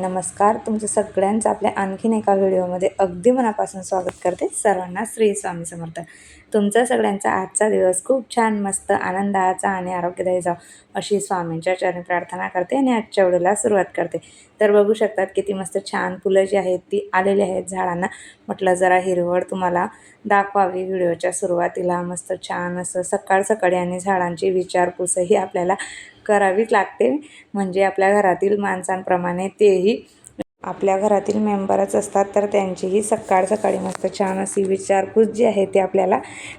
नमस्कार. तुमचं सगळ्यांचं आपल्या आणखीन एका व्हिडिओमध्ये अगदी मनापासून स्वागत करते. सर्वांना श्री स्वामी समर्थ. तुमचा सगळ्यांचा आजचा दिवस खूप छान मस्त आनंदाचा आणि आरोग्यदायी जाव अशी स्वामींच्या चरणी प्रार्थना करते आणि आजच्या व्हिडिओला सुरुवात करते. तर बघू शकतात किती मस्त छान फुलं जी आहेत ती आलेली आहेत झाडांना. म्हटलं जरा हिरवळ तुम्हाला दाखवावी व्हिडिओच्या सुरुवातीला. मस्त छान असं सकाळ सकाळी आणि झाडांची विचारपूसही आपल्याला करावीच लागते. म्हणजे आपल्या घरातील माणसांप्रमाणे तेही आपल्या घरातील मेंबरच असतात तर त्यांचीही सकाळ सकाळी मस्त छान अशी विचारपूस जी आहे ती आपल्याला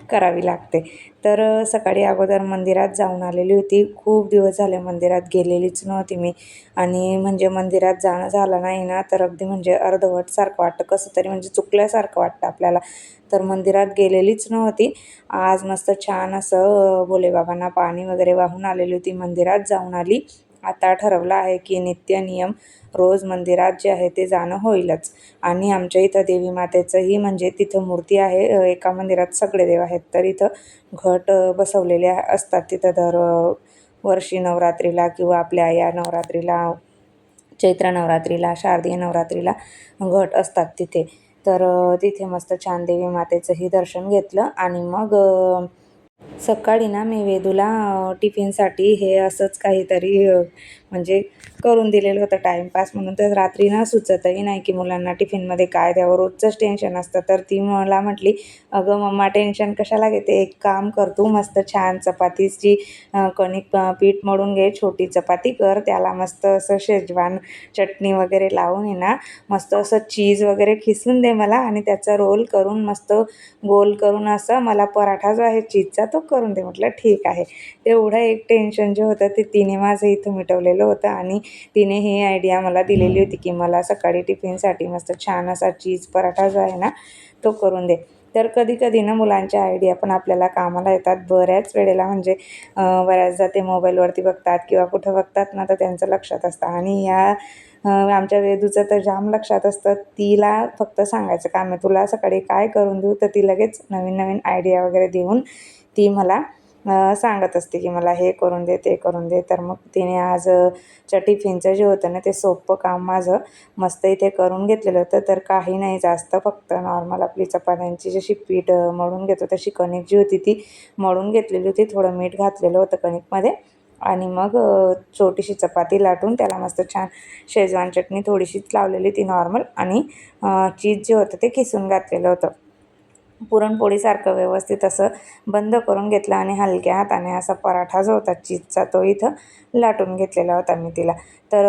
करावी लागते. तर सकाळी अगोदर मंदिरात जाऊन आलेली होती. खूप दिवस झाले मंदिरात गेलेलीच नव्हती मी. आणि म्हणजे मंदिरात जाणं झालं नाही ना तर अगदी म्हणजे अर्धवटसारखं वाटतं. कसं तरी म्हणजे चुकल्यासारखं वाटतं आपल्याला. तर मंदिरात गेलेलीच नव्हती. आज मस्त छान असं भोलेबाबांना पाणी वगैरे वाहून आलेली होती. मंदिरात जाऊन आली. आता ठरवलं आहे की नित्य नियम रोज मंदिरात जे आहे ते जाणं होईलच. आणि आमच्या इथं देवी मातेचंही म्हणजे तिथं मूर्ती आहे एका मंदिरात सगळे देव आहेत. तर इथं घट बसवलेले असतात. तिथं दर वर्षी नवरात्रीला किंवा आपल्या या नवरात्रीला चैत्र नवरात्रीला शारदीय नवरात्रीला घट असतात तिथे. तर तिथे मस्त छान देवी मातेचंही दर्शन घेतलं आणि मग सकाळी ना मी वेदूला टिफिनसाठी हे असंच काहीतरी म्हणजे करून दिलेलं होतं टाईमपास म्हणून. तर रात्री ना सुचतही नाही की मुलांना टिफिनमध्ये काय द्यावं. रोजचंच टेन्शन असतं. तर ती मला म्हटली अगं मम्मा टेन्शन कशाला घेते? एक काम कर तू मस्त छान चपातीची कणिक पीठ मळून घे छोटी चपाती कर त्याला मस्त असं शेजवान चटणी वगैरे लावून आहे ना मस्त असं चीज वगैरे खिसून दे मला आणि त्याचा रोल करून मस्त गोल करून असं मला पराठा जो आहे चीजचा तो करून दे. म्हटलं ठीक आहे. तेवढं एक टेन्शन जे होतं ते तिने माझं इथं मिटवलेलं होतं आणि तिने ही आयडिया मला दिलेली होती की मला सकाळी टिफिनसाठी मस्त छान असा चीज पराठा जो आहे ना तो करून दे. तर कधी कधी ना मुलांच्या आयडिया पण आपल्याला कामाला येतात. बऱ्याच वेळेला म्हणजे बऱ्याचदा ते मोबाईलवरती बघतात किंवा कुठं बघतात ना तर त्यांचं लक्षात असतं. आणि या आमच्या वेदूचं तर जाम लक्षात असतं. तिला फक्त सांगायचं काम आहे तुला सकाळी काय करून देऊ? तर ती लगेच नवीन नवीन आयडिया वगैरे देऊन ती मला सांगत असते की मला हे करून दे ते करून दे. तर मग तिने आज च्या टिफिनचं जे होतं ना ते सोपं काम माझं मस्त इथे करून घेतलेलं होतं. तर काही नाही जास्त फक्त नॉर्मल आपली चपात्यांची जशी पीठ मळून घेतो तशी कणिक जी होती ती मळून घेतलेली होती. थोडं मीठ घातलेलं होतं कणिकमध्ये. आणि मग छोटीशी चपाती लाटून त्याला मस्त छान शेजवान चटणी थोडीशीच लावलेली ती नॉर्मल. आणि चीज जे होतं ते किसून घातलेलं होतं. पुरणपोळीसारखं व्यवस्थित असं बंद करून घेतलं आणि हलक्या हाताने असा पराठा जो होता चीजचा तो इथं लाटून घेतलेला होता मी तिला. तर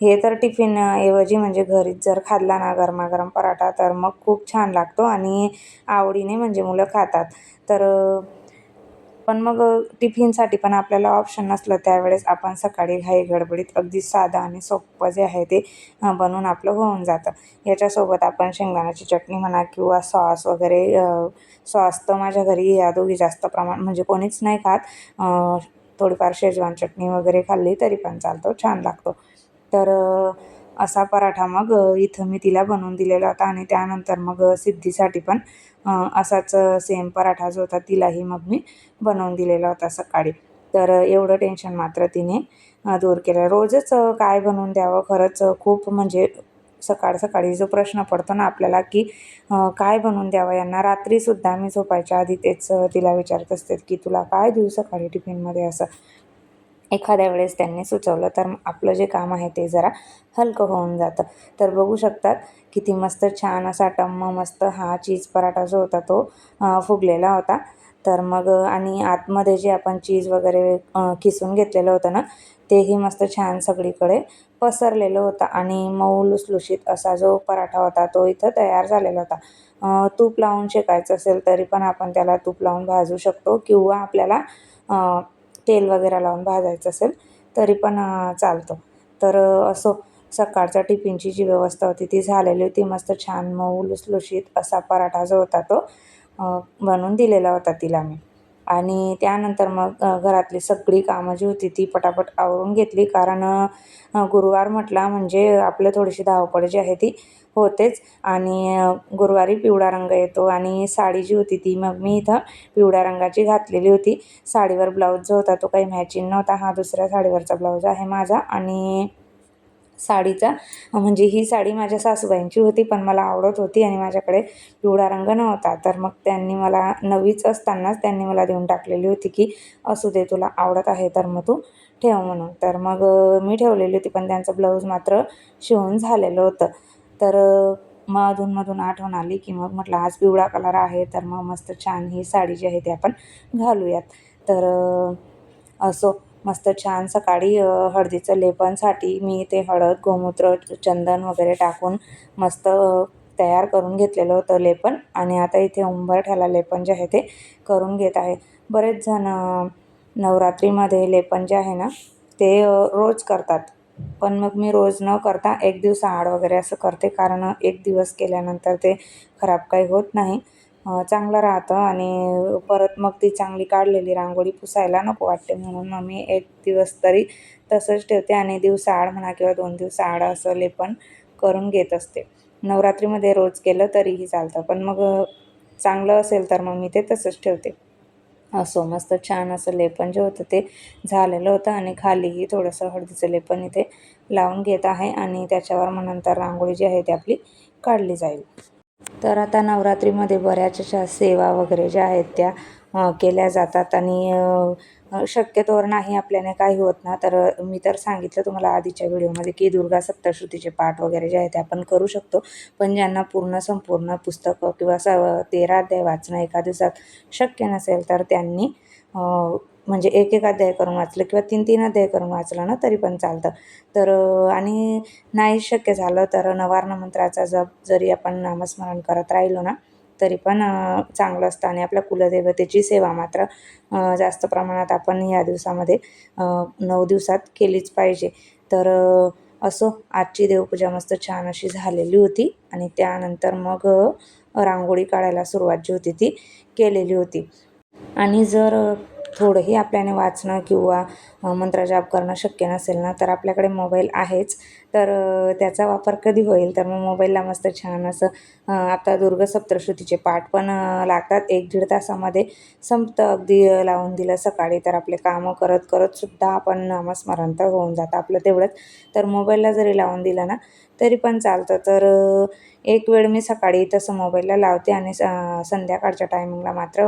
हे तर टिफिन ऐवजी म्हणजे घरीच जर खाल्ला ना गरमागरम पराठा तर मग खूप छान लागतो आणि आवडीने म्हणजे मुलं खातात. तर पण मग टिफिनसाठी पण आपल्याला ऑप्शन नसलं त्यावेळेस आपण सकाळी घाई गडबडीत अगदी साधं आणि सोपं जे आहे ते बनवून आपलं होऊन जातं. याच्यासोबत आपण शेंगदाण्याची चटणी म्हणा किंवा सॉस वगैरे सॉस तर माझ्या घरी या दोघी जास्त प्रमाण म्हणजे कोणीच नाही खात. थोडीफार शेजवान चटणी वगैरे खाल्ली तरी पण चालतो छान लागतो. तर असा पराठा मग इथं मी तिला बनवून दिलेला होता आणि त्यानंतर मग सिद्धीसाठी पण असाच सेम पराठा जो होता तिलाही मग मी बनवून दिलेला होता सकाळी. तर एवढं टेन्शन मात्र तिने दूर केलं. रोजच काय बनवून द्यावं? खरंच खूप म्हणजे सकाळ सकाळी जो प्रश्न पडतो ना आपल्याला की काय बनवून द्यावं यांना? रात्रीसुद्धा मी झोपायच्या आधी तेच तिला विचारत असते की तुला काय देऊ सकाळी टिफिनमध्ये असं? एखाद्या वेळेस त्यांनी सुचवलं तर आपलं जे काम आहे ते जरा हलकं होऊन जातं. तर बघू शकतात किती मस्त छान असा टम्म मस्त हा चीज पराठा जो होता तो फुगलेला होता. तर मग आणि आतमध्ये जे आपण चीज वगैरे किसून घेतलेलं होतं ना तेही मस्त छान सगळीकडे पसरलेलं होतं. आणि मऊ लुसलुशीत असा जो पराठा होता तो इथं तयार झालेला होता. तूप लावून शेकायचं असेल तरी पण आपण त्याला तूप लावून भाजू शकतो किंवा आपल्याला तेल वगैरे लावून भाजायचं असेल तरी पण चालतं. तर असो सकाळच्या टिफिनची जी व्यवस्था होती ती झालेली होती. मस्त छान मऊ लुसलुशीत असा पराठा जो होता तो बनवून दिलेला होता तिला मी. आणि त्यानंतर मग घरातली सगळी कामं जी होती ती पटापट आवरून घेतली. कारण गुरुवार म्हटला म्हणजे आपलं थोडीशी धावपळ जी आहे ती होतेच. आणि गुरुवारी पिवळा रंग येतो आणि साडी जी होती ती मग मी इथं पिवळ्या रंगाची घातलेली होती. साडीवर ब्लाऊज जो होता तो काही मॅचिंग नव्हता. हा दुसऱ्या साडीवरचा ब्लाऊज आहे माझा. आणि साडीचा. म्हणजे ही साडी माझ्या सासूबाईंची होती पण मला आवडत होती आणि माझ्याकडे पिवळा रंग नव्हता. तर मग त्यांनी मला नवीच असतानाच त्यांनी मला देऊन टाकलेली होती की असू दे तुला आवडत आहे तर मग तू ठेव म्हणून. तर मग मी ठेवलेली होती पण त्यांचं ब्लाऊज मात्र शिवून झालेलं होतं. तर मग अधूनमधून आठवण आली की मग म्हटलं आज पिवळा कलर आहे तर मग मस्त छान ही साडी जी आहे ती आपण घालूयात. तर असो. मस्त छान सकाळी हळदीचं लेपनसाठी मी ते हळद गोमूत्र चंदन वगैरे टाकून मस्त तयार करून घेतलेलं होतं लेपन. आणि आता इथे उंबरठ्याला लेपन जे आहे ते करून घेत आहे. बरेच जण नवरात्रीमध्ये लेपन जे आहे ना ते रोज करतात. पण मग मी रोज न करता एक दिवस आड वगैरे असं करते. कारण एक दिवस केल्यानंतर ते खराब काही होत नाही. चांगलं राहतं आणि परत मग ती चांगली काढलेली रांगोळी पुसायला नको वाटते. म्हणून मग मी एक दिवस तरी तसंच ठेवते आणि दिवसाआड म्हणा किंवा दोन दिवसाआड असं लेपन करून घेत असते. नवरात्रीमध्ये रोज केलं तरीही चालतं. पण मग चांगलं असेल तर मग मी ते तसंच ठेवते. असो मस्त छान असं लेपन जे होतं ते झालेलं होतं आणि खालीही थोडंसं हळदीचं लेपन इथे लावून घेत आहे आणि त्याच्यावर मग नंतर रांगोळी जी आहे ती आपली काढली जाईल. तर आता नवरात्रीमध्ये बऱ्याच अशा सेवा वगैरे ज्या आहेत त्या केल्या जातात आणि शक्यतोवर नाही आपल्याने काही होत ना तर मी तर सांगितलं तुम्हाला आधीच्या व्हिडिओमध्ये की दुर्गा सप्तश्रुतीचे पाठ वगैरे जे आहे ते आपण करू शकतो. पण ज्यांना पूर्ण संपूर्ण पुस्तकं किंवा स तेरा अध्याय वाचणं एका दिवसात शक्य नसेल तर त्यांनी म्हणजे एक एक अध्याय करून वाचलं किंवा तीन तीन अध्याय करून वाचलं ना तरी पण चालतं. तर आणि नाही शक्य झालं तर नवार्ण मंत्राचा जप जरी आपण नामस्मरण करत राहिलो ना तरी पण चांगलं असतं. आणि आपल्या कुलदेवतेची सेवा मात्र जास्त प्रमाणात आपण या दिवसामध्ये नऊ दिवसात केलीच पाहिजे. तर असो आजची देवपूजा मस्त छान अशी झालेली होती. आणि त्यानंतर मग रांगोळी काढायला सुरुवात जी होती ती केलेली होती. आणि जर थोडंही आपल्याने वाचणं किंवा मंत्रजाप करणं शक्य नसेल ना तर आपल्याकडे मोबाईल आहेच. तर त्याचा वापर कधी होईल? तर मग मोबाईलला मस्त छान असं आता दुर्ग सप्तश्रुतीचे पाठ पण लागतात. एक दीड तासामध्ये संपतं. अगदी लावून दिलं सकाळी तर आपले कामं करत करत सुद्धा आपण नामस्मरण तर होऊन जातं आपलं तेवढंच. तर मोबाईलला जरी लावून दिलं ना तरी पण चालतं. तर एक वेळ मी सकाळी तसं मोबाईलला लावते आणि स संध्याकाळच्या टायमिंगला मात्र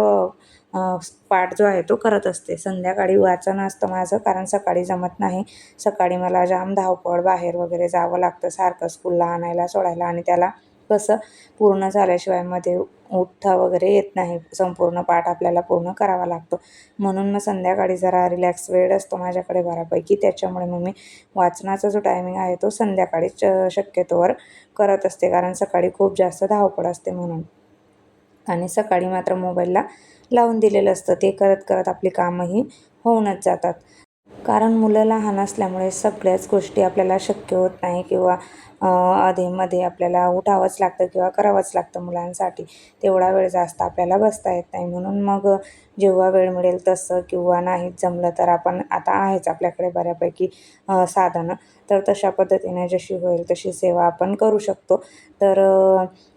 पाठ जो आहे तो करत असते. संध्याकाळी वाचन असतं माझं कारण सकाळी जमत नाही. सकाळी मला जाम धावपळ बाहेर वगैरे जावं लागतं सारखं स्कूलला आणायला सोडायला आणि त्याला कसं पूर्ण झाल्याशिवायमध्ये उठता वगैरे येत नाही. संपूर्ण पाठ आपल्याला पूर्ण करावा लागतो. म्हणून मग संध्याकाळी जरा रिलॅक्स वेळ असतो माझ्याकडे बऱ्यापैकी. त्याच्यामुळे मग मी वाचनाचा जो टायमिंग आहे तो संध्याकाळीच शक्यतोवर करत असते. कारण सकाळी खूप जास्त धावपळ असते म्हणून. आणि सकाळी मात्र मोबाईलला लावून दिलेलं असतं. ते करत करत आपली कामंही होऊनच जातात. कारण मुलं लहान असल्यामुळे सगळ्याच गोष्टी आपल्याला शक्य होत नाही किंवा अधेमध्ये आपल्याला उठावंच लागतं किंवा करावंच लागतं मुलांसाठी. तेवढा वेळ जास्त आपल्याला बसता येत नाही. म्हणून मग जेव्हा वेळ मिळेल तसं किंवा नाहीच जमलं तर आपण आता आहेच आपल्याकडे बऱ्यापैकी साधनं. तर तशा पद्धतीने जशी होईल तशी सेवा आपण करू शकतो. तर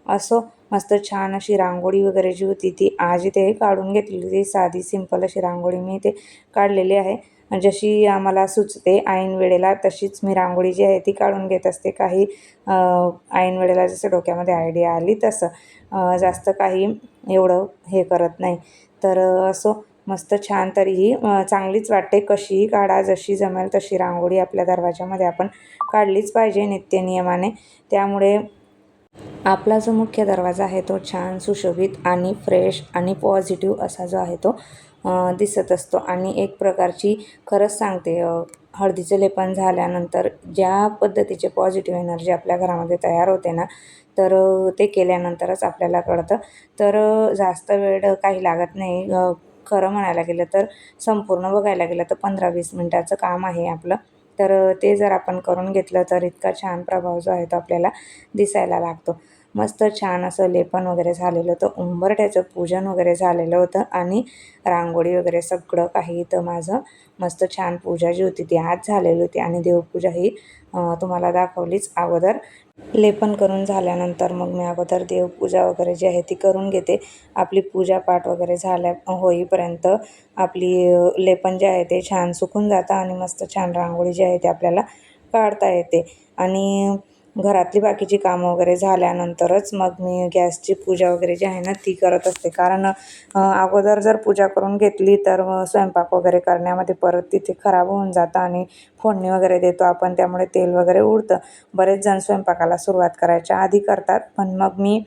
असो मस्त छान अशी रांगोळी वगैरे जी होती ती आज इथे काढून घेतलेली होती. साधी सिंपल अशी रांगोळी मी इथे काढलेली आहे. जशी आम्हाला सुचते ऐन वेळेला तशीच मी रांगोळी जी आहे ती काढून घेत असते. काही ऐन वेळेला जसं डोक्यामध्ये आयडिया आली तसं. जास्त काही एवढं हे करत नाही. तर असो मस्त छान तरीही चांगलीच वाटते. कशीही काढा जशी जमेल तशी रांगोळी आपल्या दरवाजामध्ये आपण काढलीच पाहिजे नित्यनियमाने त्यामुळे आपला जो मुख्य दरवाजा आहे तो छान सुशोभित आणि फ्रेश आणि पॉझिटिव्ह असा जो आहे तो दिसत असतो. आणि एक प्रकारची खरंच सांगते हळदीचं लेपन झाल्यानंतर ज्या पद्धतीचे पॉझिटिव्ह एनर्जी आपल्या घरामध्ये तयार होते ना तर ते केल्यानंतरच आपल्याला कळतं. तर जास्त वेळ काही लागत नाही. खरं म्हणायला गेलं तर संपूर्ण बघायला गेलं तर पंधरा वीस मिनटाचं काम आहे आपलं. तर ते जर आपण करून घेतलं तर इतका छान प्रभाव जो आहे तो आपल्याला दिसायला लागतो. मस्त छान असं लेपन वगैरे झालेलं होतं. उंबरट्याचं पूजन वगैरे झालेलं होतं आणि रांगोळी वगैरे सगळं काही इथं माझं मस्त छान पूजा जी होती ती आज झालेली होती आणि देवपूजा ही तुम्हाला दाखवलीच अगोदर. लेपन करून झाल्यानंतर मग मी अगोदर देवपूजा वगैरे जी आहे ती करून घेते. आपली पूजापाठ वगैरे झाल्या होईपर्यंत आपली लेपन जे आहे ते छान सुकून जातं आणि मस्त छान रांगोळी जी आहे ती आपल्याला काढता येते. आणि घरातली बाकीची कामं वगैरे झाल्यानंतरच मग मी गॅसची पूजा वगैरे जी आहे ना ती करत असते. कारण अगोदर जर पूजा करून घेतली तर स्वयंपाक वगैरे करण्यामध्ये परत तिथे खराब होऊन जातं आणि फोडणी वगैरे देतो आपण त्यामुळे तेल वगैरे उडतं. बरेच जण स्वयंपाकाला सुरुवात करायच्या आधी करतात पण मग मी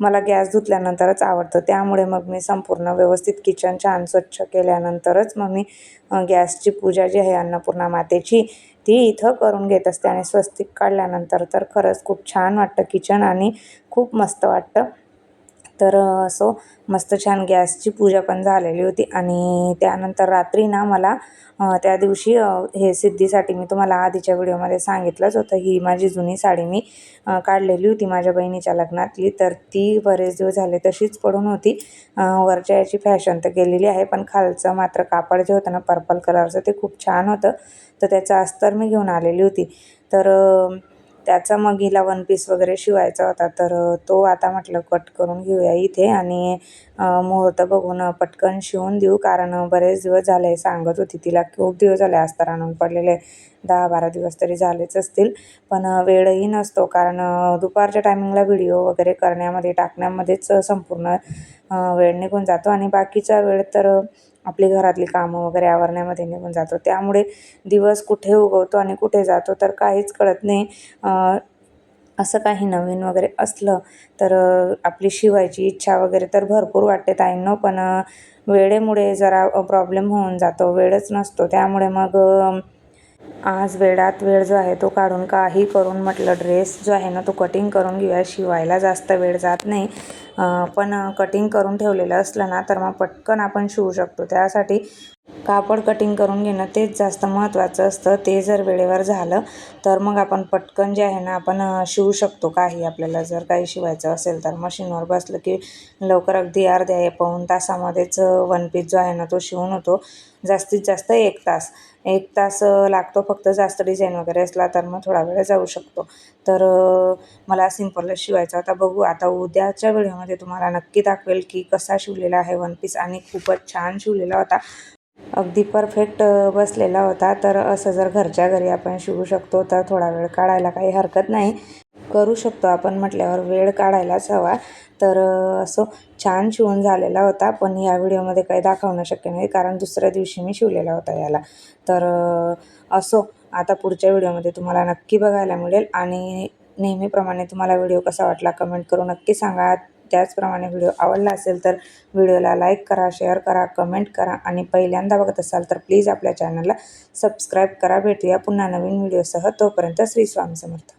मला गॅस धुतल्यानंतरच आवडतं. त्यामुळे मग मी संपूर्ण व्यवस्थित किचन छान स्वच्छ केल्यानंतरच मग मी गॅसची पूजा जी आहे अन्नपूर्णा मातेची ती इथं करून घेत असते आणि स्वस्तिक काढल्यानंतर तर खरंच खूप छान वाटतं किचन आणि खूप मस्त वाटतं. तर असो मस्त छान गॅसची पूजा पण झालेली होती आणि त्यानंतर रात्री ना मला त्या दिवशी हे सिद्धीसाठी मी तुम्हाला आधीच्या व्हिडिओमध्ये सांगितलंच होतं. ही माझी जुनी साडी मी काढलेली होती माझ्या बहिणीच्या लग्नातली. तर ती बरेच दिवस झाले तशीच पडून होती. वरच्या याची फॅशन तर गेलेली आहे पण खालचं मात्र कापड जे होतं ना पर्पल कलरचं ते खूप छान होतं. तर त्याचा अस्तर मी घेऊन आलेली होती. तर त्याचा मग हिला वन पीस वगैरे शिवायचा होता तर तो आता म्हटलं कट करून घेऊया इथे आणि मुहूर्त बघून पटकन शिवून देऊ कारण बरेच दिवस झाले सांगत होती तिला खूप दिवस झाले अस्तर आणून पडलेले दहा बारा दिवस तरी झालेच असतील. पण वेळही नसतो कारण दुपारच्या टायमिंगला व्हिडिओ वगैरे करण्यामध्ये टाकण्यामध्येच संपूर्ण वेळ निघून जातो आणि बाकीचा वेळ तर आपली घरातली कामं वगैरे आवरण्यामध्ये निघून जातो. त्यामुळे दिवस कुठे उगवतो आणि कुठे जातो तर काहीच कळत नाही. असं काही नवीन वगैरे असलं तर आपली शिवायची इच्छा वगैरे तर भरपूर वाटते ताईंनो. पण वेळेमुळे जरा प्रॉब्लेम होऊन जातो. वेळच नसतो. त्यामुळे मग आज वेळात वेळ जो आहे तो काढून काही करून म्हटलं ड्रेस जो आहे ना तो कटिंग करून घेऊया. शिवायला जास्त वेळ जात नाही. पण कटिंग करून ठेवलेलं असलं ना तर मग पटकन आपण शिवू शकतो. त्यासाठी कापड कटिंग करून घेणं तेच जास्त महत्त्वाचं असतं. ते जर वेळेवर झालं तर मग आपण पटकन जे आहे ना आपण शिवू शकतो काही आपल्याला. जर काही शिवायचं असेल तर मशीनवर बसलं की लवकर अगदी अर्ध्या पाऊण तासामध्येच वन पीस जो आहे ना तो शिवून होतो. जास्तीत जास्त एक तास. एक तास लागतो फक्त जास्त डिझाईन वगैरे असला तर मग थोडा वेळ जाऊ शकतो. तर मला सिम्पलच शिवायचा होता. बघू आता उद्याच्या व्हिडिओमध्ये तुम्हाला नक्की दाखवेल की कसा शिवलेला आहे वन पीस आणि खूपच छान शिवलेला होता. अगदी परफेक्ट बसलेला होता. तर असं जर घरच्या घरी आपण शिवू शकतो तर थोडा वेळ काढायला काही हरकत नाही. करू शकतो आपण म्हटल्यावर वेळ काढायलाच हवा. तर असं छान शिवून झालेला होता पण या व्हिडिओमध्ये काही दाखवणं शक्य नाही कारण दुसऱ्या दिवशी मी शिवलेला होता याला. तर असो आता पुढच्या व्हिडिओमध्ये तुम्हाला नक्की बघायला मिळेल. आणि नेहमीप्रमाणे तुम्हाला व्हिडिओ कसा वाटला कमेंट करून नक्की सांगा. त्याचप्रमाणे व्हिडिओ आवडला असेल तर व्हिडिओला लाईक करा शेअर करा कमेंट करा आणि पहिल्यांदा बघत असाल तर प्लीज आपल्या चॅनलला सबस्क्राईब करा. भेटूया पुन्हा नवीन व्हिडिओसह. तोपर्यंत श्री स्वामी समर्थ.